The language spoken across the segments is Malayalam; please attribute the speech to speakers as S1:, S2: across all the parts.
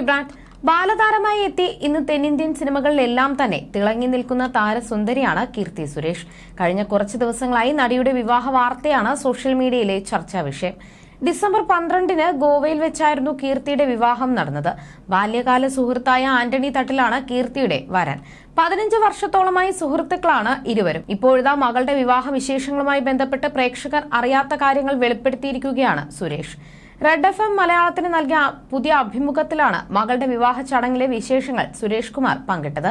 S1: വിബ്രാന്റ് ബാലതാരമായി എത്തി. ഇന്ന് തെന്നിന്ത്യൻ സിനിമകളിലെല്ലാം തന്നെ തിളങ്ങി നിൽക്കുന്ന താരസുന്ദരിയാണ് കീർത്തി സുരേഷ്. കഴിഞ്ഞ കുറച്ച് ദിവസങ്ങളായി നടിയുടെ വിവാഹ വാർത്തയാണ് സോഷ്യൽ മീഡിയയിലെ ചർച്ചാ വിഷയം. ഡിസംബർ പന്ത്രണ്ടിന് ഗോവയിൽ വെച്ചായിരുന്നു കീർത്തിയുടെ വിവാഹം നടന്നത്. ബാല്യകാല സുഹൃത്തായ ആന്റണി തട്ടിലാണ് കീർത്തിയുടെ വരൻ. പതിനഞ്ച് വർഷത്തോളമായി സുഹൃത്തുക്കളാണ് ഇരുവരും. ഇപ്പോഴിതാ മകളുടെ വിവാഹ വിശേഷങ്ങളുമായി ബന്ധപ്പെട്ട് പ്രേക്ഷകർ അറിയാത്ത കാര്യങ്ങൾ വെളിപ്പെടുത്തിയിരിക്കുകയാണ് സുരേഷ്. റെഡ് എഫ് എം മലയാളത്തിന് നൽകിയ പുതിയ അഭിമുഖത്തിലാണ് മകളുടെ വിവാഹ ചടങ്ങിലെ വിശേഷങ്ങൾ സുരേഷ് കുമാർ പങ്കിട്ടത്.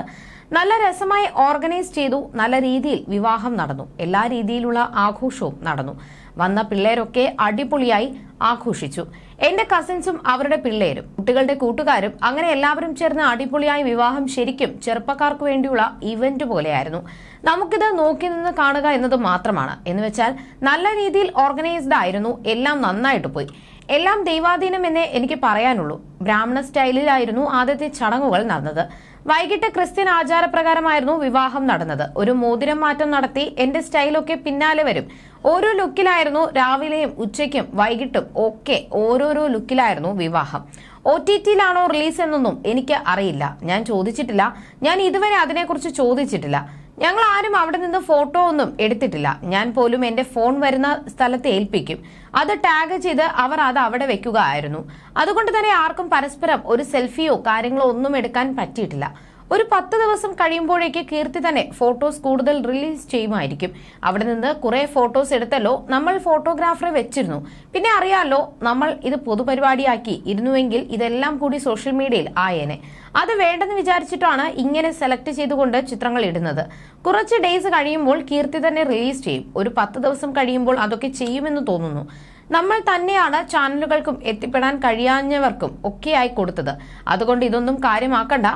S1: നല്ല രസമായി ഓർഗനൈസ് ചെയ്തു നല്ല രീതിയിൽ വിവാഹം നടന്നു. എല്ലാ രീതിയിലുള്ള ആഘോഷവും നടന്നു. വന്ന പിള്ളേരൊക്കെ അടിപൊളിയായി ആഘോഷിച്ചു. എന്റെ കസിൻസും അവരുടെ പിള്ളേരും കുട്ടികളുടെ കൂട്ടുകാരും അങ്ങനെ എല്ലാവരും ചേർന്ന് അടിപൊളിയായി വിവാഹം ശരിക്കും ചെറുപ്പക്കാർക്ക് വേണ്ടിയുള്ള ഇവന്റ് പോലെയായിരുന്നു. നമുക്കിത് നോക്കി നിന്ന് കാണുക എന്നത് മാത്രമാണ്. എന്ന് വെച്ചാൽ നല്ല രീതിയിൽ ഓർഗനൈസ്ഡ് ആയിരുന്നു. എല്ലാം നന്നായിട്ട് പോയി. എല്ലാം ദൈവാധീനം എന്നേ എനിക്ക് പറയാനുള്ളൂ. ബ്രാഹ്മണ സ്റ്റൈലിലായിരുന്നു ആദ്യത്തെ ചടങ്ങുകൾ നടന്നത്. വൈകിട്ട് ക്രിസ്ത്യൻ ആചാരപ്രകാരമായിരുന്നു വിവാഹം നടന്നത്. ഒരു മോതിരം മാറ്റം നടത്തി എന്റെ സ്റ്റൈലൊക്കെ പിന്നാലെ വരും. ഓരോ ലുക്കിലായിരുന്നു രാവിലെയും ഉച്ചയ്ക്കും വൈകിട്ടും ഒക്കെ ഓരോരോ ലുക്കിലായിരുന്നു വിവാഹം. ഒ ടി ടിയിലാണോ റിലീസ് എന്നൊന്നും എനിക്ക് അറിയില്ല. ഞാൻ ചോദിച്ചിട്ടില്ല. ഞാൻ ഇതുവരെ അതിനെക്കുറിച്ച് ചോദിച്ചിട്ടില്ല. ഞങ്ങൾ ആരും അവിടെ നിന്ന് ഫോട്ടോ ഒന്നും എടുത്തിട്ടില്ല. ഞാൻ പോലും എന്റെ ഫോൺ വരുന്ന സ്ഥലത്ത് ഏൽപ്പിക്കും. അത് ടാഗ് ചെയ്ത് അവർ അത് അവിടെ വെക്കുക ആയിരുന്നു അതുകൊണ്ട് തന്നെ ആർക്കും പരസ്പരം ഒരു സെൽഫിയോ കാര്യങ്ങളോ ഒന്നും എടുക്കാൻ പറ്റിയിട്ടില്ല. ഒരു പത്ത് ദിവസം കഴിയുമ്പോഴേക്ക് കീർത്തി തന്നെ ഫോട്ടോസ് കൂടുതൽ റിലീസ് ചെയ്യുമായിരിക്കും. അവിടെ നിന്ന് കുറെ ഫോട്ടോസ് എടുത്തല്ലോ നമ്മൾ ഫോട്ടോഗ്രാഫറെ വെച്ചിരുന്നു. പിന്നെ അറിയാലോ നമ്മൾ ഇത് പൊതുപരിപാടിയാക്കി ഇരുന്നുവെങ്കിൽ ഇതെല്ലാം കൂടി സോഷ്യൽ മീഡിയയിൽ ആയേനെ. അത് വേണ്ടെന്ന് വിചാരിച്ചിട്ടാണ് ഇങ്ങനെ സെലക്ട് ചെയ്തുകൊണ്ട് ചിത്രങ്ങൾ ഇടുന്നത്. കുറച്ച് ഡേയ്സ് കഴിയുമ്പോൾ കീർത്തി തന്നെ റിലീസ് ചെയ്യും. ഒരു പത്ത് ദിവസം കഴിയുമ്പോൾ അതൊക്കെ ചെയ്യുമെന്ന് തോന്നുന്നു. നമ്മൾ തന്നെയാണ് ചാനലുകൾക്കും എത്തിപ്പെടാൻ കഴിയാഞ്ഞവർക്കും ഒക്കെയായി കൊടുത്തത്. അതുകൊണ്ട് ഇതൊന്നും കാര്യമാക്കണ്ട.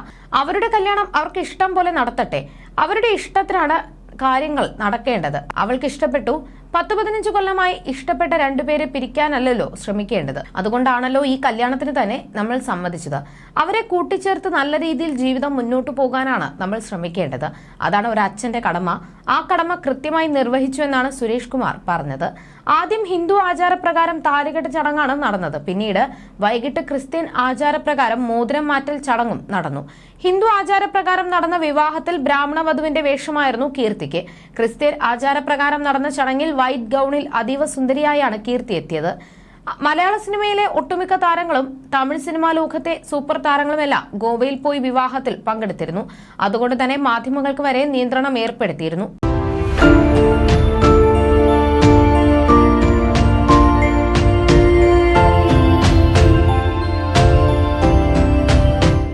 S1: അവരുടെ കല്യാണം അവർക്ക് ഇഷ്ടം പോലെ നടത്തട്ടെ. അവരുടെ ഇഷ്ടത്തിനാണ് കാര്യങ്ങൾ നടക്കേണ്ടത്. അവൾക്ക് ഇഷ്ടപ്പെട്ടു. പത്ത് പതിനഞ്ച് കൊല്ലമായി ഇഷ്ടപ്പെട്ട രണ്ടുപേരെ പിരിക്കാനല്ലല്ലോ ശ്രമിക്കേണ്ടത്. അതുകൊണ്ടാണല്ലോ ഈ കല്യാണത്തിന് തന്നെ നമ്മൾ സമ്മതിച്ചത്. അവരെ കൂട്ടിച്ചേർത്ത് നല്ല രീതിയിൽ ജീവിതം മുന്നോട്ടു പോകാനാണ് നമ്മൾ ശ്രമിക്കേണ്ടത്. അതാണ് ഒരു അച്ഛന്റെ കടമ. ആ കടമ കൃത്യമായി നിർവഹിച്ചു എന്നാണ് സുരേഷ് കുമാർ പറഞ്ഞത്. ആദ്യം ഹിന്ദു ആചാരപ്രകാരം താലികെട്ട് ചടങ്ങാണ് നടന്നത്. പിന്നീട് വൈകിട്ട് ക്രിസ്ത്യൻ ആചാരപ്രകാരം മോതിരം മാറ്റൽ ചടങ്ങും നടന്നു. ഹിന്ദു ആചാരപ്രകാരം നടന്ന വിവാഹത്തിൽ ബ്രാഹ്മണ വധുവിന്റെ വേഷമായിരുന്നു കീർത്തിക്ക്. ക്രിസ്ത്യൻ ആചാരപ്രകാരം നടന്ന ചടങ്ങിൽ വൈറ്റ് ഗൌണിൽ അതീവ സുന്ദരിയായാണ് കീർത്തി എത്തിയത്. മലയാള സിനിമയിലെ ഒട്ടുമിക്ക താരങ്ങളും തമിഴ് സിനിമാ ലോകത്തെ സൂപ്പർ താരങ്ങളുമെല്ലാം ഗോവയിൽ പോയി വിവാഹത്തിൽ പങ്കെടുത്തിരുന്നു. അതുകൊണ്ട് തന്നെ മാധ്യമങ്ങൾക്ക് വരെ നിയന്ത്രണം ഏർപ്പെടുത്തിയിരുന്നു.